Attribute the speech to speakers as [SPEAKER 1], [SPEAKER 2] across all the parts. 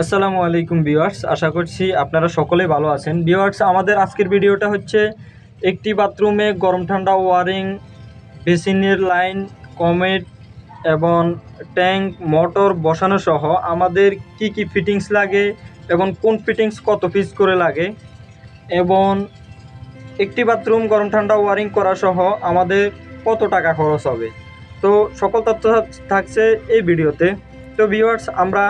[SPEAKER 1] আসসালামু আলাইকুম ভিউয়ার্স, আশা করছি আপনারা সকলেই ভালো আছেন। ভিউয়ার্স, আমাদের আজকের ভিডিওটা হচ্ছে একটি বাথরুমে গরম ঠান্ডা ওয়ারিং, বেসিনের লাইন, কমেট এবং ট্যাঙ্ক, মোটর বসানো সহ আমাদের কি কি ফিটিংস লাগে এবং কোন ফিটিংস কত পিস করে লাগে এবং একটি বাথরুম গরম ঠান্ডা ওয়ারিং করা সহ আমাদের কত টাকা খরচ হবে। তো সকল তথ্য থাকছে এই ভিডিওতে। তো ভিউয়ার্স, আমরা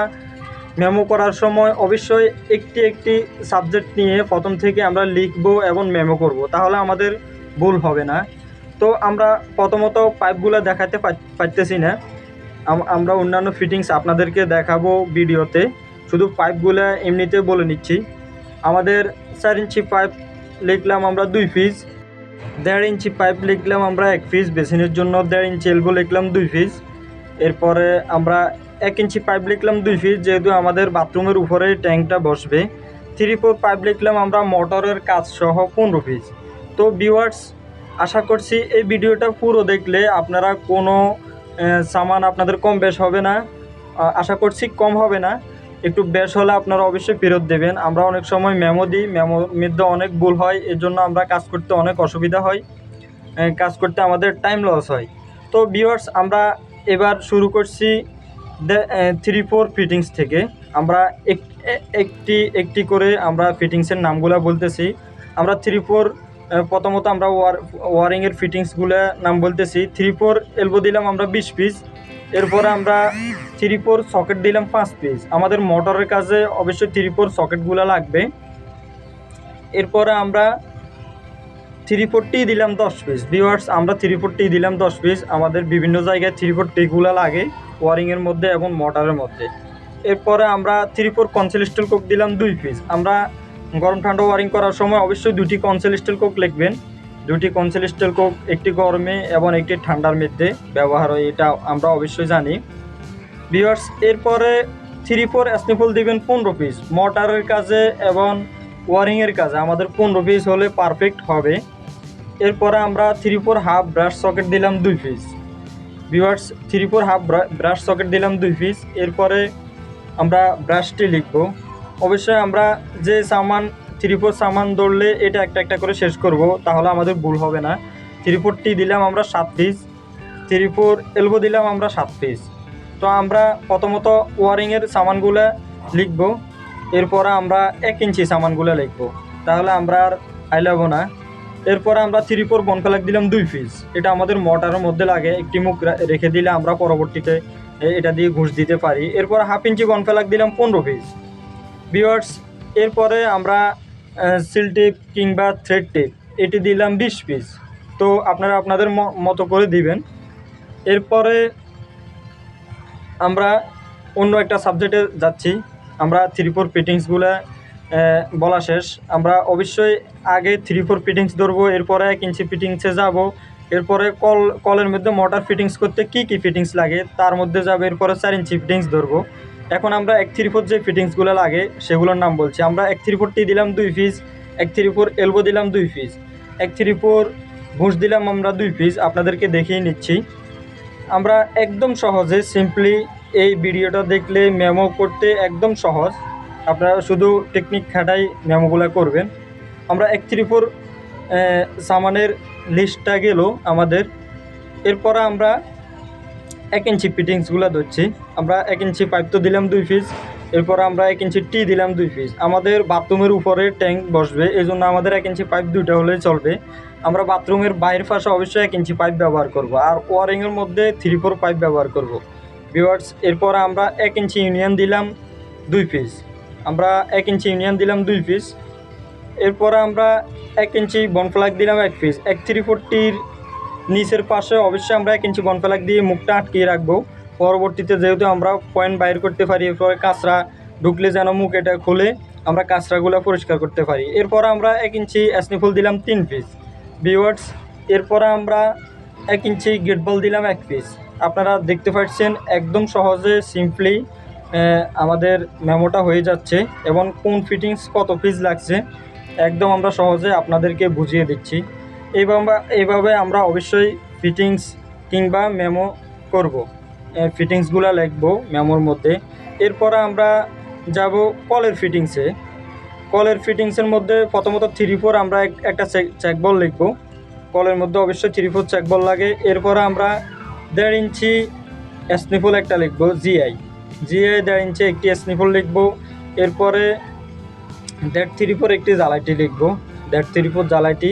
[SPEAKER 1] মেমো করার সময় অবশ্যই একটি একটি সাবজেক্ট নিয়ে প্রথম থেকে আমরা লিখব এবং মেমো করব। তাহলে আমাদের ভুল হবে না। তো আমরা প্রথমত পাইপগুলো দেখাতে পার- পারতেছি না। আমরা অন্যান্য ফিটিংস আপনাদেরকে দেখাবো ভিডিওতে। শুধু পাইপগুলো এমনিতে বলে নিচ্ছি। আমাদের চার ইঞ্চি পাইপ লিখলাম আমরা দুই পিস দেড় ইঞ্চি পাইপ লিখলাম আমরা এক পিস বেসিনের জন্য দেড় ইঞ্চি এলবো লিখলাম দুই পিস এরপরে আমরা এক ইঞ্চি পাইপ লিখলাম দুই পিস যেহেতু আমাদের বাথরুমের উপরে ট্যাঙ্কটা বসবে। থ্রি ফোর পাইপ লিখলাম আমরা, মোটরের কাজ সহ পনেরো পিস তো ভিউয়ার্স আশা করছি এই ভিডিওটা পুরো দেখলে আপনারা কোনো সামান আপনাদের কম বেশ হবে না। আশা করছি কম হবে না। একটু বেশ হলে আপনারা অবশ্যই ফেরত দেবেন। আমরা অনেক সময় মেমো দিই মেমোর মধ্যে অনেক ভুল হয় এর জন্য আমরা কাজ করতে অনেক অসুবিধা হয় কাজ করতে আমাদের টাইম লস হয়। তো ভিউয়ার্স আমরা এবার শুরু করছি থ্রি ফোর ফিটিংস থেকে আমরা এক- একটি একটি করে আমরা ফিটিংসের নামগুলো বলতেছি। আমরা থ্রি ফোর প্রথমত আমরা ওয়ার, ওয়ারিংয়ের ফিটিংসগুলো নাম বলতেছি। থ্রি ফোর এলবো দিলাম আমরা বিশ পিস এরপরে আমরা থ্রি ফোর সকেট দিলাম পাঁচ পিস আমাদের মোটরের কাজে অবশ্যই থ্রি ফোর সকেটগুলো লাগবে। এরপরে আমরা থ্রি ফোরটি দিলাম দশ পিস ভিওয়ার্স আমরা থ্রি ফোরটি দিলাম দশ পিস আমাদের বিভিন্ন জায়গায় থ্রি ফোর টিগুলো লাগে। ওয়ারিংয়ের মধ্যে এবং মোটরের মধ্যে। এরপরে আমরা three four conceal steel Coke দিলাম দুই পিস আমরা গরম ঠান্ডা ওয়ারিং করার সময় অবশ্যই দুটি কনসেল স্টিল কোক লিখবেন। দুটি কনসেল স্টিল কোক একটি গরমে এবং একটি ঠান্ডার মধ্যে ব্যবহার হয়, এটা আমরা অবশ্যই জানি। ভিওয়ার্স এরপরে থ্রি ফোর স্নিফল দিবেন পনেরো পিস মোটরের কাজে এবং ওয়ারিংয়ের কাজে আমাদের পনেরো পিস হলে পারফেক্ট হবে। এরপরে আমরা three four half brush socket দিলাম দুই piece viewers three four half brush socket দিলাম দুই পিস এরপরে আমরা ব্রাশটি লিখব। অবশ্যই আমরা যে সামান থ্রি ফোর সামান ধরলে এটা একটা একটা করে শেষ করব, তাহলে আমাদের ভুল হবে না। থ্রি ফোরটি দিলাম আমরা সাত পিস থ্রি ফোর এলবো দিলাম আমরা সাত পিস তো আমরা প্রথমত ওয়ারিংয়ের সামানগুলো লিখব। এরপরে আমরা এক ইঞ্চি সামানগুলো লিখব। তাহলে আমরা আর আইলাবো না। এরপরে আমরা থ্রি ফোর বনফেলাক দিলাম দুই পিস এটা আমাদের মোটরের মধ্যে লাগে, একটি মুখ রেখে দিলে আমরা পরবর্তীতে এটা দিয়ে ঘুষ দিতে পারি। এরপর হাফ ইঞ্চি বনফেলাক দিলাম পনেরো পিস বিয়ার্স এরপরে আমরা সিল টেপ কিংবা থ্রেড টেপ এটি দিলাম বিশ পিস তো আপনারা আপনাদের মতো করে দিবেন। এরপরে আমরা অন্য একটা সাবজেক্টে যাচ্ছি। আমরা থ্রি ফোর ফিটিংসগুলো বলা শেষ। আমরা অবশ্যই আগে থ্রি ফোর ফিটিংস ধরবো, এরপরে এক ইঞ্চি ফিটিংসে যাব, এরপরে কল, কলের মধ্যে মোটর ফিটিংস করতে কি কি ফিটিংস লাগে, তার মধ্যে যাবে, এরপরে চার ইঞ্চি ফিটিংস ধরবো। এখন আমরা এক থ্রি ফোর যে ফিটিংসগুলো লাগে, সেগুলোর নাম বলছি। আমরা এক থ্রি ফোরটি দিলাম দুই পিস এক থ্রি ফোর এলবো দিলাম দুই পিস এক থ্রি ফোর ঘুষ দিলাম আমরা দুই পিস আপনাদেরকে দেখিয়ে নিচ্ছি। আমরা একদম সহজে সিম্পলি এই ভিডিওটা দেখলে মেমো করতে একদম সহজ। আপনারা শুধু টেকনিক খাটাই মেমোগুলো করবেন। আমরা এক থ্রি ফোর সামানের লিস্টটা গেল আমাদের। এরপর আমরা এক ইঞ্চি ফিটিংসগুলো ধরছি। আমরা এক ইঞ্চি পাইপ তো দিলাম দুই পিস এরপর আমরা এক ইঞ্চি টি দিলাম দুই পিস আমাদের বাথরুমের উপরে ট্যাঙ্ক বসবে এই জন্য আমাদের এক ইঞ্চি পাইপ দুইটা হলেই চলবে। আমরা বাথরুমের বাইরের পাশে অবশ্যই এক ইঞ্চি পাইপ ব্যবহার করব, আর ওয়ারিংয়ের মধ্যে থ্রি ফোর পাইপ ব্যবহার করব। ভিওয়ার্স এরপর আমরা এক ইঞ্চি ইউনিয়ন দিলাম দুই পিস আমরা এক ইঞ্চি ইউনিয়ন দিলাম দুই পিস এরপর আমরা এক ইঞ্চি বনফ্লাগ দিলাম এক পিস এক থ্রি ফোরটির নিচের পাশে অবশ্যই আমরা এক ইঞ্চি বনফ্লাগ দিয়ে মুখটা আটকিয়ে রাখব। পরবর্তীতে যেহেতু আমরা পয়েন্ট বাইর করতে পারি, এরপরে কাঁচরা ঢুকলে যেন মুখ এটা খুলে আমরা কাঁচরাগুলো পরিষ্কার করতে পারি। এরপর আমরা এক ইঞ্চি অ্যাসনিফুল দিলাম তিন পিস ভিওয়ার্স এরপরে আমরা এক ইঞ্চি গেট বল দিলাম এক পিস আপনারা দেখতে পাচ্ছেন, একদম সহজে সিম্পলি আমাদের মেমোটা হয়ে যাচ্ছে এবং কোন ফিটিংস কত পিস লাগছে, একদম আমরা সহজে আপনাদেরকে বুঝিয়ে দিচ্ছি। এইভাবে এইভাবে আমরা অবশ্যই ফিটিংস কিংবা মেমো করব। ফিটিংসগুলো লিখব মেমোর মধ্যে। এরপরে আমরা যাব কলের ফিটিংসে কলের ফিটিংসের মধ্যে প্রথমত থ্রি ফোর আমরা একটা চেক বল লিখব। কলের মধ্যে অবশ্যই থ্রি ফোর চেক বল লাগে। এরপরে আমরা দেড় ইঞ্চি স্নিফল একটা লিখব জিআই জিআই দেড় ইঞ্চি একটি স্নিফল লিখব। এরপরে দেড় থ্রি ফোর একটি জ্বালাইটি লিখব। দেড় থ্রি ফোর জ্বালাইটি।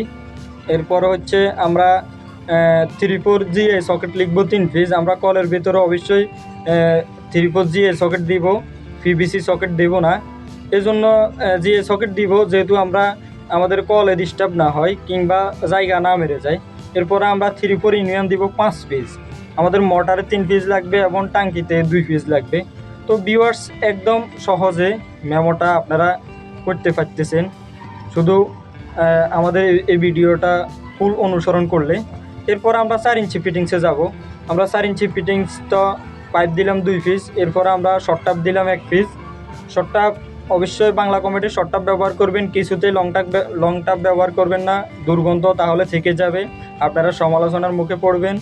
[SPEAKER 1] এরপর হচ্ছে আমরা থ্রি ফোর জিএ সকেট লিখব তিন পিস আমরা কলের ভিতরে অবশ্যই থ্রি ফোর জিএ সকেট দিব। পিভিসি সকেট দেব না। এজন্য জিএ সকেট দিব যেহেতু আমরা, আমাদের কলে ডিস্টার্ব না হয় কিংবা জায়গা না মেরে যায়। এরপরে আমরা থ্রি ফোর ইউনিয়ন দিব পাঁচ পিস আমাদের মোটরে তিন পিস লাগবে এবং টাঙ্কিতে দুই পিস লাগবে। তো ভিউয়ার্স একদম সহজে মেমোটা আপনারা করতে পারতেছেন। শুধু আমাদের এই- ভিডিওটা ফুল অনুসরণ করলে। এরপর আমরা চার ইঞ্চি ফিটিংসে যাব। আমরা চার ইঞ্চি ফিটিংসটা পাইপ দিলাম দুই পিস এরপর আমরা শর্ট টাপ দিলাম এক পিস শর্ট টাপ অবশ্যই বাংলা কমেডি শর্ট টাপ ব্যবহার করবেন কিছুতেই লং টাপ লং টাপ ব্যবহার করবেন না, দুর্গন্ধ তাহলে থেকে যাবে, আপনারা সমালোচনার মুখে পড়বেন।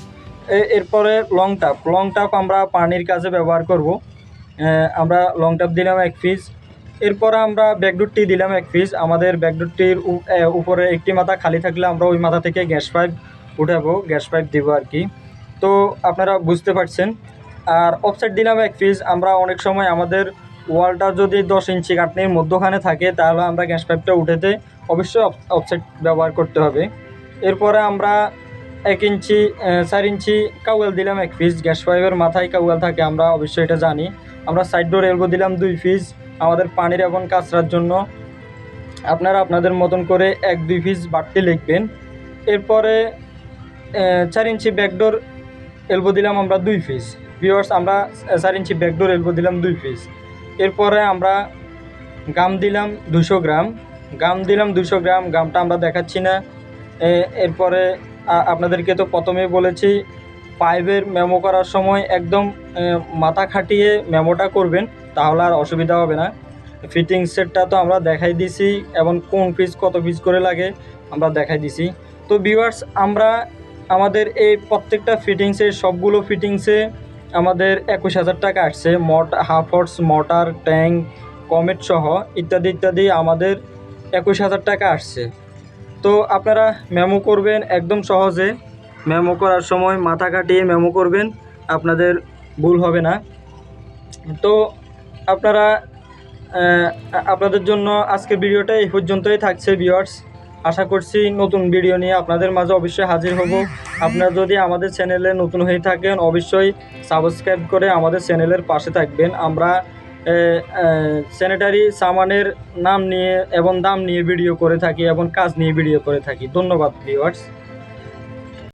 [SPEAKER 1] এরপরে লং টাপ লং টাপ আমরা পানির কাজে ব্যবহার করব। আমরা লং টাপ দিলাম এক পিস এরপরে আমরা ব্যাকডোরটি দিলাম এক পিস আমাদের ব্যাকডোরটির উপরে একটি মাথা খালি থাকলে আমরা ওই মাথা থেকে গ্যাস পাইপ উঠাবো গ্যাস পাইপ দিব আর কি। তো আপনারা বুঝতে পারছেন। আর অফসাইড দিলাম এক পিস আমরা অনেক সময় আমাদের ওয়ালটা যদি দশ ইঞ্চি কাটনির মধ্যখানে থাকে, তাহলে আমরা গ্যাস পাইপটা উঠেতে অবশ্যই অফসাইড ব্যবহার করতে হবে। এরপরে আমরা এক ইঞ্চি চার ইঞ্চি কাউয়েল দিলাম এক পিস গ্যাস পাইপের মাথায় কাউয়েল থাকে, আমরা অবশ্যই এটা জানি। আমরা সাইড ডোর এলবো দিলাম দুই পিস আমাদের পানির এবং কাঁচরার জন্য। আপনারা আপনাদের মতন করে এক, দুই পিস বাড়তি লিখবেন। এরপরে চার ইঞ্চি ব্যাকডোর এলবো দিলাম আমরা দুই পিস ভিওয়ার্স আমরা চার ইঞ্চি ব্যাকডোর এলবো দিলাম দুই পিস এরপরে আমরা গাম দিলাম দুশো গ্রাম। গাম দিলাম দুশো গ্রাম গামটা আমরা দেখাচ্ছি না। এরপরে আপনাদেরকে তো প্রথমেই বলেছি পাইপের মেমো করার সময় একদম মাথা খাটিয়ে মেমোটা করবেন, তাহলে আর অসুবিধা হবে না। ফিটিং সেটটা তো আমরা দেখাই দিছি, এবং কোন পিস কত পিস করে লাগে আমরা দেখাই দিছি। তো ভিউয়ার্স আমরা আমাদের এই প্রত্যেকটা ফিটিংসে সবগুলো ফিটিংসে আমাদের একুশ হাজার টাকা আসছে। মট হাফ হর্স মোটর ট্যাঙ্ক কমেট সহ ইত্যাদি ইত্যাদি আমাদের একুশ হাজার টাকা আসছে। তো আপনারা মেমো করবেন একদম সহজে। মেমো করার সময় মাথা কাটিয়ে মেমো করবেন, আপনাদের ভুল হবে না। তো আপনারা আপনাদের জন্য আজকের ভিডিওটা এই পর্যন্তই থাকছে ভিউয়ার্স আশা করছি নতুন ভিডিও নিয়ে আপনাদের মাঝে অবশ্যই হাজির হব। আপনারা যদি আমাদের চ্যানেলে নতুন হয়ে থাকেন, অবশ্যই সাবস্ক্রাইব করে আমাদের চ্যানেলের পাশে থাকবেন। আমরা স্যানিটারি সামানের নাম নিয়ে এবং দাম নিয়ে ভিডিও করে থাকি এবং কাজ নিয়ে ভিডিও করে থাকি। ধন্যবাদ ভিউয়ার্স